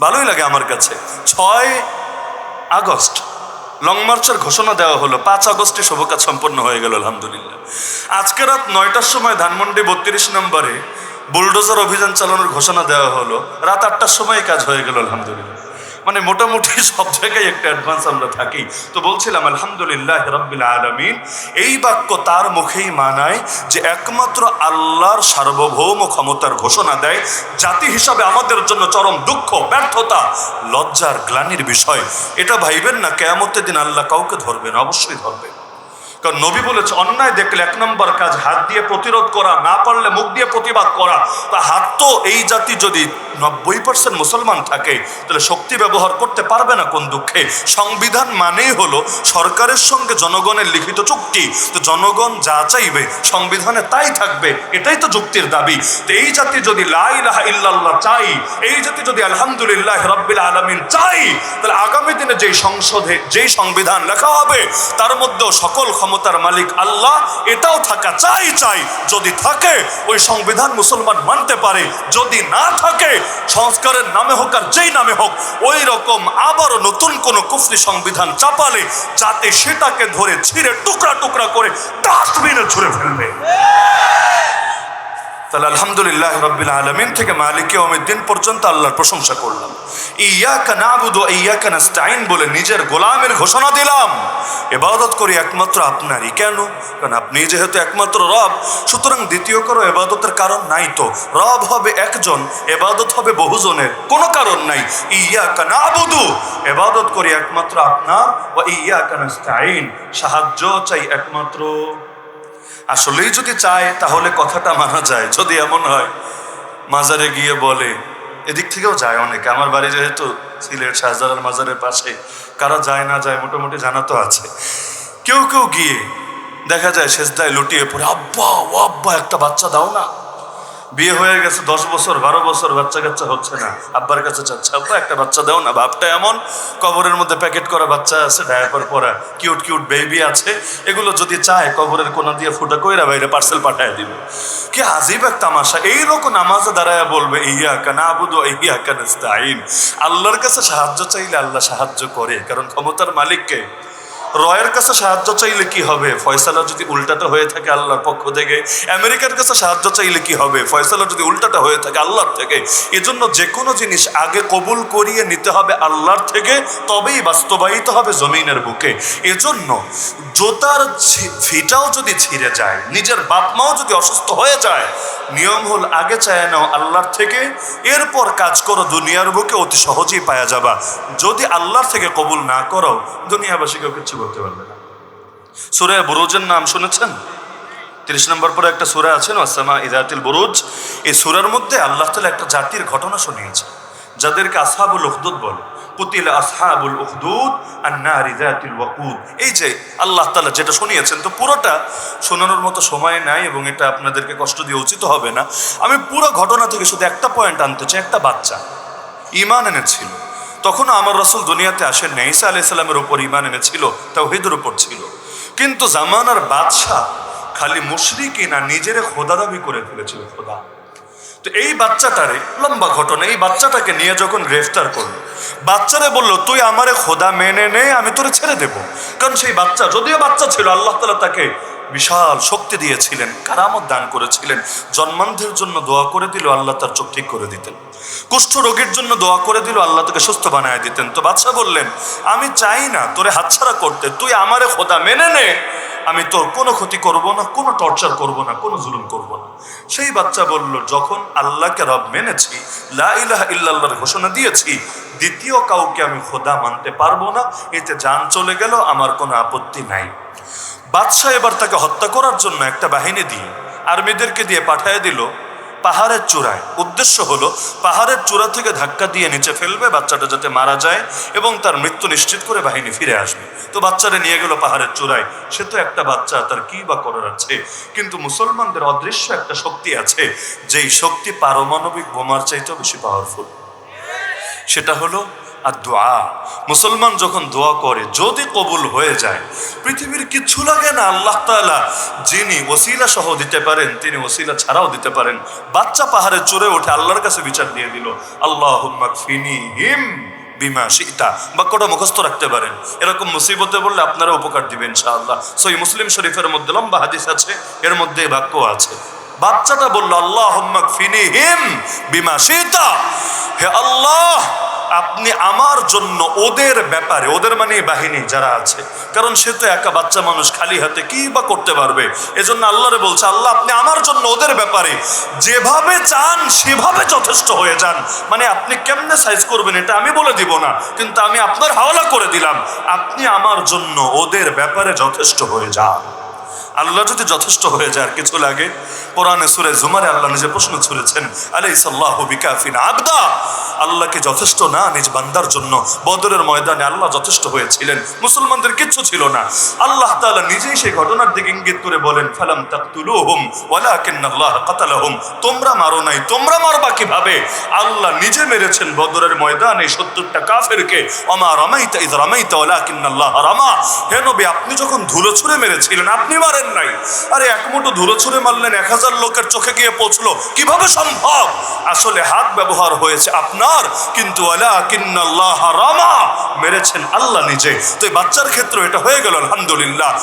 ভালোই লাগে আমার কাছে। ছয় আগস্ট, লং মার্চের ঘোষণা দেওয়া হলো, পাঁচ আগস্টে শুভ কাজ সম্পন্ন হয়ে গেল, আলহামদুলিল্লাহ। আজকে রাত নয়টার সময় ধানমন্ডি বত্রিশ নম্বরে বুলডোজার অভিযান চালানোর ঘোষণা দেওয়া হলো, রাত আটটার সময় কাজ হয়ে গেল, আলহামদুলিল্লাহ। মানে মোটামুটি সব জায়গায় একটা অ্যাডভান্স আমরা থাকি। তো বলছিলাম, আলহামদুলিল্লাহ রব্বিল আলমিন। এই বাক্য তার মুখেই মানায় যে একমাত্র আল্লাহর সার্বভৌম ক্ষমতার ঘোষণা দেয়। জাতি হিসাবে আমাদের জন্য চরম দুঃখ, ব্যর্থতা, লজ্জার গ্লানির বিষয়। এটা ভাইবেন না, কেয়ামতের দিন আল্লাহ কাউকে ধরবেন অবশ্যই ধরবেন। কারণ নবী বলেছে, অন্যায় দেখলে এক নম্বর কাজ হাত দিয়ে প্রতিরোধ করা, না পারলে মুখ দিয়ে প্রতিবাদ করা। তা হাত তো এই জাতি যদি নব্বই পার্সেন্ট মুসলমান থাকে, তাহলে শক্তি ব্যবহার করতে পারবে না কোন দুঃখে। সংবিধান মানেই হলো সরকারের সঙ্গে জনগণের লিখিত চুক্তি। তো জনগণ যা চাইবে, সংবিধানে তাই থাকবে, এটাই তো যুক্তির দাবি। তো এই জাতি যদি লাই লাহা ইল্লাল্লাহ চাই, এই জাতি যদি আলহামদুলিল্লাহ রব্বিল আলমিন চাই, তাহলে আগামী দিনে যেই সংসদে, যেই সংবিধান লেখা হবে, তার মধ্যেও সকল ক্ষমতার মালিক আল্লাহ, এটাও থাকা চাই চাই। যদি থাকে, ওই সংবিধান মুসলমান মানতে পারে। যদি না থাকে, সংস্কারের নামে হোক আর যেই নামে হোক, ওই রকম আবারও নতুন কোন কুফরি সংবিধান চাপালে, যাতে সেটাকে ধরে ছিঁড়ে টুকরা টুকরা করে ডাস্টবিনে ছুঁড়ে ফেলবে। তাহলে আলহামদুলিল্লাহ রব্বিল আলমিন থেকে মালিকে দিন পর্যন্ত আল্লাহর প্রশংসা করলাম। ইয়াকা নাবুদু ইয়াকা নাস্তাইন বলে নিজের গোলামের ঘোষণা দিলাম। এবাদত করি একমাত্র আপনারই। কেন? কারণ আপনি যেহেতু একমাত্র রব, সুতরাং দ্বিতীয় কারও এবাদতের কারণ নাই তো। রব হবে একজন এবাদত হবে বহুজনের, কোনো কারণ নাই। ইয়াকা নাবুদু এবাদত করি একমাত্র আপনার। ও ইয়াকা নাস্তাইন সাহায্য চাই একমাত্র। আসলেই যদি চায়, তাহলে কথাটা মানা যায়, যদি এমন হয়। মাজারে গিয়ে বলে, এদিক থেকেও যায় অনেকে। আমার বাড়ি যেহেতু সিলেট শাহজালাল মাজারের পাশে, কারা যায় না যায় মোটামুটি জানা তো আছে। কেউ কেউ গিয়ে দেখা যায় শেষদায় লুটিয়ে পড়ে, আব্বা, ও আব্বা, একটা বাচ্চা দাও না। বিয়ে হয়ে গেছে, দশ বছর, বারো বছর, বাচ্চা কাচ্চা হচ্ছে না। আব্বার কাছে চাচ্ছে, আব্বা, একটা বাচ্চা দাও না ভাবটা এমন কবরের মধ্যে প্যাকেট করা বাচ্চা আছে, ডায়াপার পরা, কিউট কিউট বেবি আছে। এগুলো যদি চায়, কবরের কোনা দিয়ে ফুটা কইরা বাইরে পার্সেল পাঠায় দিবে। কি আজিব এক তামাশা। এইরকম নামাজে দাঁড়ায় বলবে ইয়া কানা আবুদু ইয়া কানাস্তাইন আল্লাহর কাছে সাহায্য চাইলে আল্লাহ সাহায্য করে, কারণ ক্ষমতার মালিককে রয়ের কাছে সাহায্য চাইলে কি হবে? ফয়সালা যদি উল্টাটা হয়ে থাকে আল্লাহর পক্ষ থেকে, আমেরিকার কাছে সাহায্য চাইলে কি হবে? ফয়সালা যদি উল্টাটা হয়ে থাকে আল্লাহর থেকে, এজন্য যে কোনো জিনিস আগে কবুল করিয়ে নিতে হবে আল্লাহর থেকে, তবেই বাস্তবায়িত হবে জমিনের বুকে। এজন্য জোতার ফিটাও যদি ছিঁড়ে যায়, নিজের বাপ মাও যদি অসুস্থ হয়ে যায়, নিয়ম হল আগে চায় নাও আল্লাহর থেকে, এরপর কাজ করো দুনিয়ার বুকে অতি সহজেই পাওয়া যাবা। যদি আল্লাহর থেকে কবুল না করো দুনিয়াবাসীকে কিছু করতে পারবে না। সুরে বুরুজের নাম শুনেছেন? তিরিশ নম্বর পরে একটা সুরা আছে, না আসামা ইদাতিল বুরুজ। এই সুরার মধ্যে আল্লাহ তালা একটা জাতির ঘটনা শুনিয়েছে যাদেরকে আসহাবুল উখদুদ বলে। কুতিল আসহাবুল উখদুদ আর নারী জাতিল ওয়াকুদ। এই যে আল্লাহ তালা যেটা শুনিয়েছেন, তো পুরোটা শোনানোর মতো সময় নাই এবং এটা আপনাদেরকে কষ্ট দিয়ে উচিত হবে না। আমি পুরো ঘটনা থেকে শুধু একটা পয়েন্ট আনতে চাই, একটা বাচ্চা। ইমান এনেছিল। তখন আমার রসুল দুনিয়াতে আসেন নাই। ঈসা আলাইহিস সালামের উপর ইমান এনেছিল, তাওহীদের উপর ছিল। কিন্তু জামানার বাদশাহ খালি মুশরিকি না, নিজের খোদা দাবি করে ফেলেছিল খোদা। তো এই বাচ্চাটারে, লম্বা ঘটনা, এই বাচ্চাটাকে নিয়ে যখন গ্রেফতার করল, বাচ্চারে বলল, তুই আমারে খোদা মেনে নে, আমি তোরে ছেড়ে দেব। কারণ সেই বাচ্চা, যদিও বাচ্চা ছিল, আল্লাহ তালা তাকে বিশাল শক্তি দিয়েছিলেন, কারামত দান করেছিলেন। জন্মান্ধের জন্য দোয়া করে দিল, আল্লাহ তার চোখ ঠিক করে দিতেন। কুষ্ঠ রোগীর জন্য দোয়া করে দিল, আল্লাহ তাকে সুস্থ বানায় দিতেন। তো বাদশাহ বললেন, আমি চাই না, তোরে হাতছাড়া করতে। তুই আমারে খোদা মেনে নে। আমি তোর কোনো ক্ষতি করব না, কোনো টর্চার করব না, কোনো জুলুম করব না। সেই বাচ্চা বলল, যখন আল্লাহকে রব মেনেছি, লা ইলাহা ইল্লাল্লাহর ঘোষণা দিয়েছি, দ্বিতীয় কাউকে আমি খোদা মানতে পারব না। এতে যান চলে গেল, আমার কোনো আপত্তি নাই। বাদশাহ এবার তাকে হত্যা করার জন্য একটা বাহিনী দিয়ে আর্মিদেরকে দিয়ে পাঠিয়ে দিল পাহাড়ের চূড়ায়। উদ্দেশ্য হলো পাহাড়ের চূড়া থেকে ধাক্কা দিয়ে নিচে ফেলবে, বাচ্চাটা যাতে মারা যায় এবং তার মৃত্যু নিশ্চিত করে বাহিনী ফিরে আসবে। তো বাচ্চারা নিয়ে গেল পাহাড়ের চূড়ায়। সে তো একটা বাচ্চা, তার কি বা করার আছে? কিন্তু মুসলমানদের অদৃশ্য একটা শক্তি আছে, যেই শক্তি পারমাণবিক বোমার চাইতেও বেশি পাওয়ারফুল সেটা হলো আর দোয়া। মুসলমান যখন দোয়া করে, যদি কবুল হয়ে যায়, পৃথিবীর কিচ্ছু লাগে না, আল্লাহ তাআলা যিনি ওসিলা সহ দিতে পারেন, তিনি ওসিলা ছাড়াও দিতে পারেন। বাচ্চা পাহাড়ে চড়ে ওঠে আল্লাহর কাছে বিচার দিয়ে দিল আল্লাহ হিম বিমা সীতা বাক্যটা মুখস্থ রাখতে পারেন। এরকম মুসিবতে বললে আপনারা উপকার দিবেন, ইনশাআল্লাহ। সই মুসলিম শরীফের মধ্যে লম্বা হাদিস আছে, এর মধ্যে বাক্য আছে। বাচ্চাটা বলল আল্লাহ বিমা হে আল্লাহ আপনি আমার জন্য ওদের ব্যাপারে, ওদের মানে বাহিনী যারা আছে, কারণ সে তো একা বাচ্চা মানুষ, খালি হাতে কি বা করতে পারবে? এজন্য আল্লাহরে বলছে, আল্লাহ আপনি আমার জন্য ওদের ব্যাপারে যেভাবে চান, সেভাবে যথেষ্ট হয়ে যান। মানে আপনি কেমনে সাইজ করবেন এটা আমি বলে দিব না, কিন্তু আমি আপনার হাওলা করে দিলাম। আপনি আমার জন্য ওদের ব্যাপারে যথেষ্ট হয়ে যান। আল্লাহ যদি যথেষ্ট হয়ে যায় আর কিছু লাগে, কোরআনে সুরে জুমারে আল্লাহ নিজে প্রশ্ন ছুড়েছেন আলাই সাল্লাহ বিকাফিন আবদা। আল্লাহকে যথেষ্ট না নিজ বান্দার জন্য, বদরের ময়দানে আল্লাহ যথেষ্ট হয়েছিলেন, মুসলমানদের কিচ্ছু ছিল না। আল্লাহ তাআলা নিজেই সেই ঘটনার দিকে ইঙ্গিত করে বলেন, ফালাম তাকতুলুহুম, ওয়ালাকিন্নাল্লাহ কাতালাহুম, তোমরা মারো নাই, তোমরা মারবা কীভাবে? আল্লাহ নিজে মেরেছেন বদরের ময়দানে সত্তরটা কাফেরকে অমা রামাইতা ইদ রামাইতা, ওয়ালাকিন্নাল্লাহ রামা। হে নবী, আপনি যখন ধুলো ছুঁড়ে মেরেছিলেন, আপনি মারেন নাই। আরে এক মুঠো ধুলো ছুঁড়ে মারলেন, এক হাজার লোকের চোখে গিয়ে পৌঁছলো। কীভাবে সম্ভব? আসলে হাত ব্যবহার হয়েছে আপনার, কিন্তু আল্লাহ রামা মেরেছেন আল্লাহ নিজে। তো এই বাচ্চার ক্ষেত্রে এটা হয়ে গেল, আলহামদুলিল্লাহ।